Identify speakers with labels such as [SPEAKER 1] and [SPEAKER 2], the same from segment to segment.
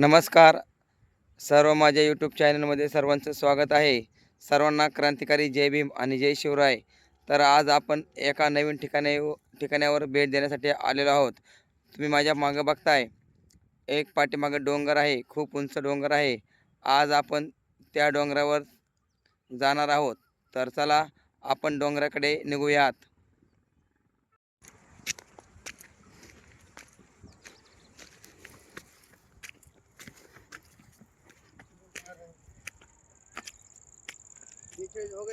[SPEAKER 1] नमस्कार. सर्व माझ्या यूट्यूब चॅनलमध्ये सर्वांचं स्वागत आहे. सर्वांना क्रांतिकारी जय भीम आणि जय शिवराय. तर आज आपण एका नवीन ठिकाणी ठिकाणावर भेट देण्यासाठी आलेलो आहोत. तुम्ही माझ्या मागं बघताय. एक पाठीमागं डोंगर आहे खूप उंच डोंगर आहे. आज आपण त्या डोंगरावर जाणार आहोत. तर चला आपण डोंगराकडे निघूयात. हो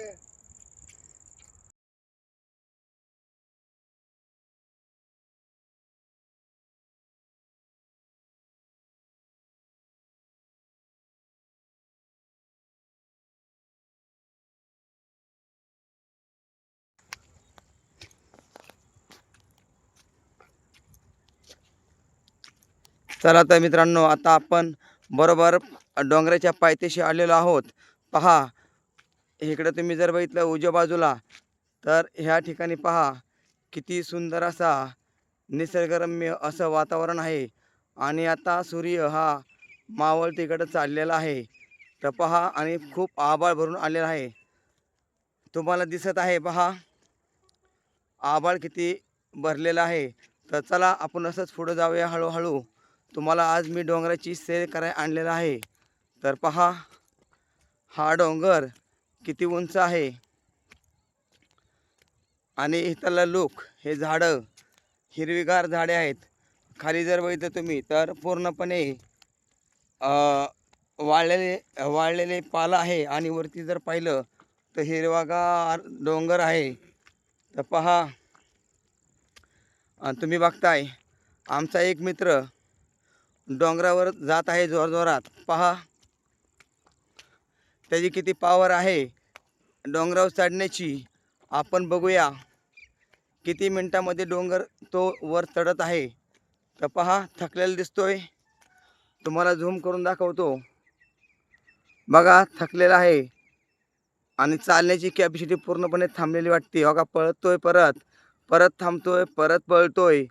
[SPEAKER 1] चला तर मित्रांनो आता आपण बरोबर डोंगराच्या पायथ्याशी आलेलो आहोत. पहा इकडं तुम्ही जर बघितलं उजव्या बाजूला तर ह्या ठिकाणी पहा किती सुंदर असा निसर्गरम्य असं वातावरण आहे. आणि आता सूर्य हा मावळ तिकडं चाललेला आहे. तर पहा आणि खूप आभाळ भरून आलेला आहे. तुम्हाला दिसत आहे पहा आभाळ किती भरलेला आहे. तर चला आपण असंच पुढं जाऊया हळूहळू. तुम्हाला आज मी डोंगराची सैर करायला आणलेला आहे. तर पहा हा डोंगर किती उंच आहे? आणि इथलं लूक हे झाडं हिरवीगार झाडे आहेत. खाली जर बघितलं तुम्ही तर पूर्णपणे वाळलेले वाळलेले पाला आहे. आणि वरती जर पाहिलं तर हिरवागार डोंगर आहे. तर पहा. तुम्ही बघताय आमचा एक मित्र डोंगरावर जात आहे जोरजोरात. पहा. त्याची किती पावर आहे? डोंगरावर चढण्याची आपण बघूया. किती मिनटामध्ये डोंगर तो वर चढत आहे? तर पहा थकलेला दिसतोय. तुम्हाला झूम करून दाखवतो. बघा थकलेला आहे. आणि चालण्याची कॅपॅसिटी पूर्णपणे थांबलेली वाटते. बघा पळतोय परत. परत थांबतोय परत पळतोय.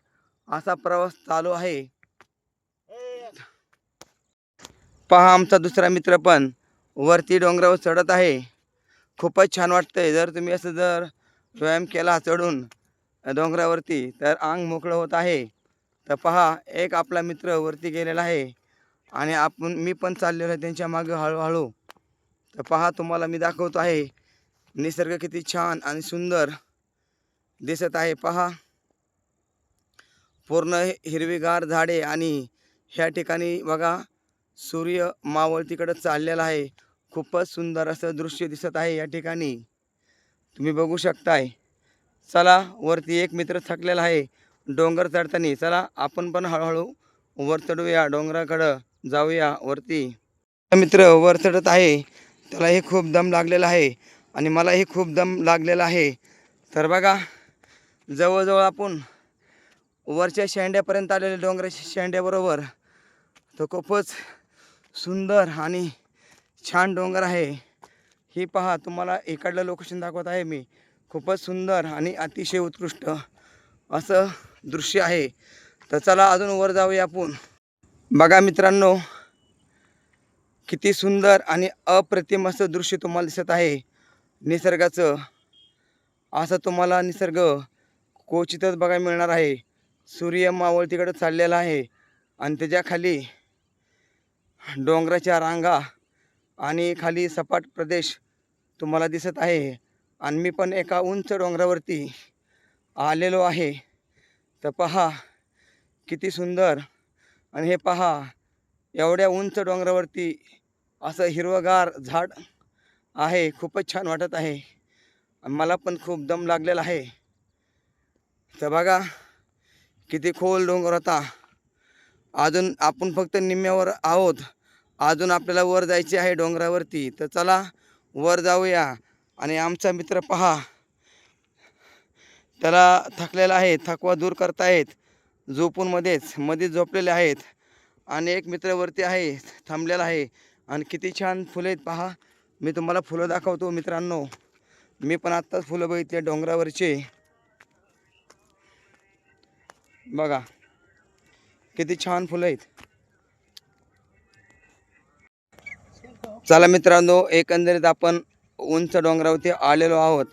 [SPEAKER 1] असा प्रवास चालू आहे. पहा आमचा दुसरा मित्र पण. वरती डोंगरावर चढत आहे. खूपच छान वाटतंय. जर तुम्ही असं जर व्यायाम केला चढून डोंगरावरती तर अंग मोकळं होत आहे. तर पहा एक आपला मित्र वरती गेलेला आहे. आणि आपण मी पण चाललेलो आहे त्यांच्या मागे हळूहळू. तर पहा तुम्हाला मी दाखवतो आहे. निसर्ग किती छान आणि सुंदर दिसत आहे. पहा. पूर्ण हिरवीगार झाडे आणि ह्या ठिकाणी बघा सूर्य मावळतीकडं चाललेला आहे. खूपच सुंदर असं दृश्य दिसत आहे या ठिकाणी. तुम्ही बघू शकताय. चला वरती एक मित्र थकलेला आहे. डोंगर चढताना. चला आपण पण हळूहळू वर चढूया. डोंगराकडं जाऊया वरती. मित्र वर चढत आहे. त्यालाही खूप दम लागलेला आहे आणि मलाही खूप दम लागलेला आहे. तर बघा जवळजवळ आपण वरच्या शेंड्यापर्यंत आलेले डोंगराच्या शेंड्याबरोबर. तो खूपच सुंदर आणि छान डोंगर आहे. ही पहा तुम्हाला इकडलं लोकेशन दाखवत आहे मी. खूपच सुंदर आणि अतिशय उत्कृष्ट असं दृश्य आहे. तर चला अजून वर जाऊया आपण. बघा मित्रांनो किती सुंदर आणि अप्रतिम असं दृश्य तुम्हाला दिसत आहे. निसर्गाचं. असं तुम्हाला निसर्ग क्वचितच बघायला मिळणार आहे. सूर्य मावळतीकडे चाललेला आहे. आणि त्याच्याखाली डोंगराच्या रांगा आणि खाली सपाट प्रदेश तुम्हाला दिसत आहे. आणि मी पण एका उंच डोंगरावरती आलेलो आहे. तर पहा किती सुंदर. आणि हे पहा एवढ्या उंच डोंगरावरती असं हिरवगार झाड आहे खूपच छान वाटत आहे. मला पण खूप दम लागलेला आहे. तर बघा किती खोल डोंगर होता. अजून आपण फक्त निम्म्यावर आहोत. अजून आपल्याला वर जायचे आहे डोंगरावरती. तर चला वर जाऊया आणि आमचा मित्र पहा. त्याला थकलेला आहे थकवा दूर करतायत. झोपून मध्येच मध्येच झोपलेले आहेत. आणि एक मित्र वरती आहे थांबलेला आहे. आणि किती छान फुलं आहेत पहा. मी तुम्हाला फुलं दाखवतो मित्रांनो. मी पण आत्ताच फुलं बघितले डोंगरावरचे. बघा किती छान फुलं आहेत. चला मित्रांनो एकंदरीत आपण उंच डोंगरावरती आलेलो आहोत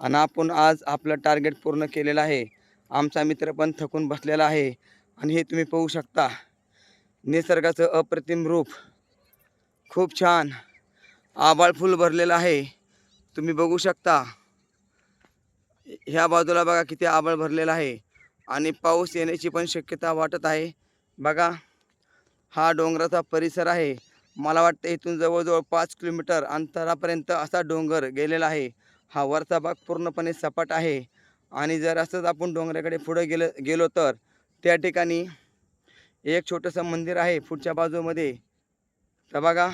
[SPEAKER 1] आणि आपण आज आपलं टार्गेट पूर्ण केलेलं आहे. आमचा मित्र पण थकून बसलेला आहे आणि हे तुम्ही पाहू शकता. निसर्गाचं अप्रतिम रूप. खूप छान. आबाळ फुल भरलेलं आहे. तुम्ही बघू शकता. ह्या बाजूला बघा किती आबाळ भरलेलं आहे आणि पाऊस येण्याची पण शक्यता वाटत आहे. बघा हा डोंगराचा परिसर आहे. मला वाटतं इथून जवळजवळ पाच किलोमीटर अंतरापर्यंत असा डोंगर गेलेला आहे. हा वरचा भाग पूर्णपणे सपाट आहे. आणि जर असंच आपण डोंगराकडे पुढे गेलं गेलो तर त्या ठिकाणी एक छोटंसं मंदिर आहे पुढच्या बाजूमध्ये. तर बघा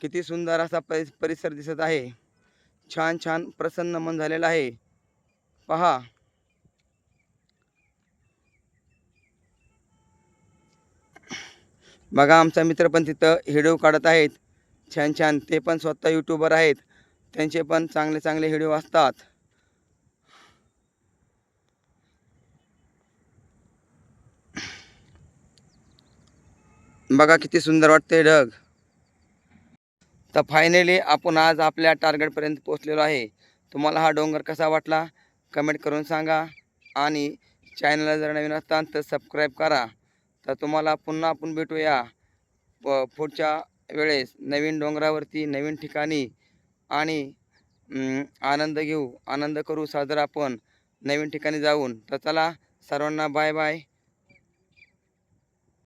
[SPEAKER 1] किती सुंदर असा परिसर दिसत आहे. छान छान प्रसन्न मन झालेलं आहे. पहा बघा आमचा मित्र पण तिथं व्हिडिओ काढत आहेत. छान छान. ते पण स्वतः यूट्यूबर आहेत. त्यांचे पण चांगले चांगले व्हिडिओ असतात. बघा किती सुंदर वाटते ढग. तर फायनली आपण आज आपल्या टार्गेटपर्यंत पोहोचलेलो आहे. तुम्हाला हा डोंगर कसा वाटला? कमेंट करून सांगा. आणि चॅनलला जर नवीन असताल तर सबस्क्राईब करा. तर तुम्हाला पुन्हा आपण भेटूया. प पुढच्या वेळेस नवीन डोंगरावरती नवीन ठिकाणी आणि आनंद घेऊ आनंद करू साजरा आपण नवीन ठिकाणी जाऊन. तर चला सर्वांना बाय बाय.